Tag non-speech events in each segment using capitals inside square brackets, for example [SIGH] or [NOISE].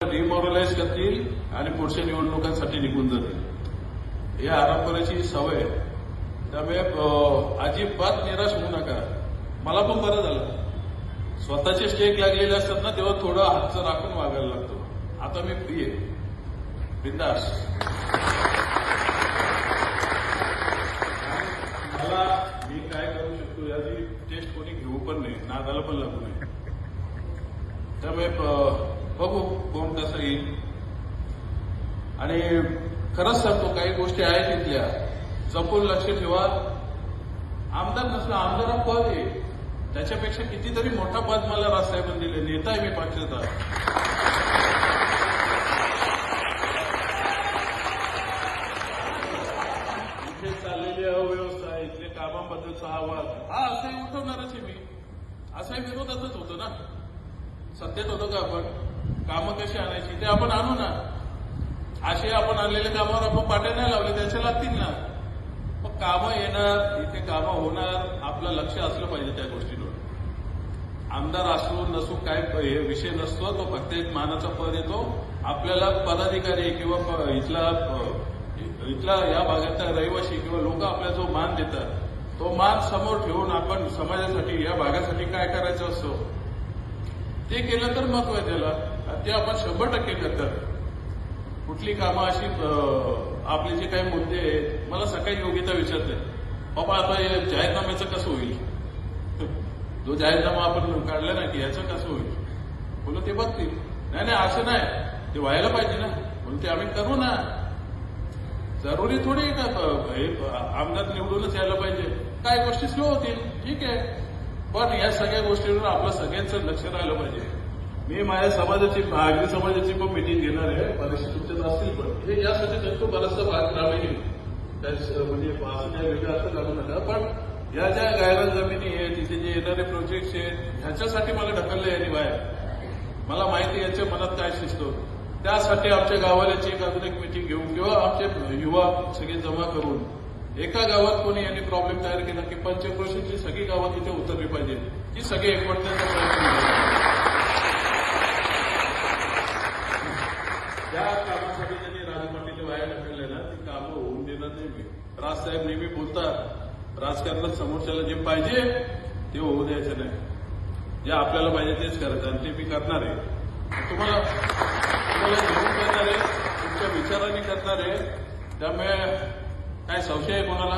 Demoralise करतील आणि पुढच्या निवडणुकांसाठी निघून जातील. या आरंपरेची सवय. आहे. त्यामुळे अजिबात निराश होऊ नका. मला पण बरं झालं. स्वतःचे स्टेक लागलेले असतात ना तेव्हा थोडं हातचं राखून वागायला लागतो. आता मी फ्री आहे. बिंदास. मला मी काय करू शकतो याची टेस्ट कोणी घेऊ पण नाही नादाला पण लागू नये. त्यामुळे बघू कोण कसं येईल. आणि खरंच सांगतो काही गोष्टी आहेत तिथल्या. जपून लक्ष ठेवा. आमदार नसलं आमदार पद आहे. त्याच्यापेक्षा कितीतरी मोठा पद मला राजसाहेबांनी दिले. नेता आहे मी पक्षाचा इथे चाललेली अव्यवस्था इथले कामाबद्दलचा आवाज हा असंही उठवणारच आहे मी. असाही विरोधातच होतो ना. सत्तेत होतो का आपण? कामं कशी आणायची ते आपण आणू ना. असे आपण आणलेल्या कामावर आपण पाट्या नाही लावले त्याच्या लागतील ना. मग कामं येणार इथे कामं होणार आपलं लक्ष असलं पाहिजे त्या गोष्टीवर. आमदार असू नसू काय हे विषय नसतो तो फक्त एक मानाचा पद येतो. आपल्याला पदाधिकारी किंवा प- इथला इथला या भागातला रहिवासी किंवा लोक आपला जो मान देतात तो मान समोर ठेवून आपण समाजासाठी या भागासाठी काय करायचं असतो ते केलं तर महत्त्व आहे त्याला. ते आपण शंभर टक्के करतात. कुठली कामं अशी आपली आपले जे काही मुद्दे आहेत मला सकाळी योग्यता विचारते बाबा आता हे जाहीरनाम्याचं कसं होईल? [LAUGHS] जो जाहीरनामा आपण काढला ना की याचं कसं होईल? बोला ते बघतील. नाही नाही असं नाही. ते व्हायला पाहिजे ना. म्हणून ते आम्ही करू ना. जरुरी थोडी का हे आमदार निवडूनच यायला पाहिजे. काय गोष्टी स्लो होतील? ठीक आहे. पण या सगळ्या गोष्टीवर आपलं सगळ्यांचं लक्ष राहिलं पाहिजे. मी माझ्या समाजाची आगरी समाजाची पण मिटिंग घेणार आहे. बरेचसे तुमच्यात असतील पण. हे यासाठी करतो बराचसा भाग ग्रामीण म्हणजे असं काय वेगळं असं लागू नका पण या ज्या गायरान जमिनी आहे तिथे जे येणारे प्रोजेक्ट्स आहेत ह्याच्यासाठी मला ढकललं यांनी बाहेर. मला माहिती याच्या मनात काय शिजतो त्यासाठी आमच्या गावाल्याची एक अजून एक मिटिंग घेऊन किंवा आमचे युवा सगळे जमा करून एका गावात कोणी यांनी प्रॉब्लेम तयार केला की पंचक्रोशीची सगळी गावात तिथे उतरली पाहिजे ती सगळे एकवटण्याचा प्रयत्न ज्या कामासाठी त्यांनी राजपाटीच्या बाहेर ढकलले ना ती कामं होऊन देणार नेहमी राजसाहेब नेहमी बोलतात राजकारणात समोरच्याला जे पाहिजे ते होऊ द्यायचं नाही. जे आपल्याला पाहिजे तेच करायचं आणि ते मी करणार आहे. तुम्हाला तुम्हाला घेऊन करणार आहे तुमच्या विचारांनी करणार आहे त्यामुळे काय संशय आहे कोणाला?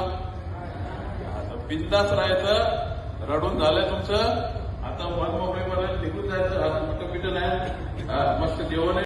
आता बिंदाच राहायचं रडून झालंय तुमचं. आता मन मोकळेपणे निघून जायचं. आता मोठं पिठं नाही. मस्त जेवण आहे.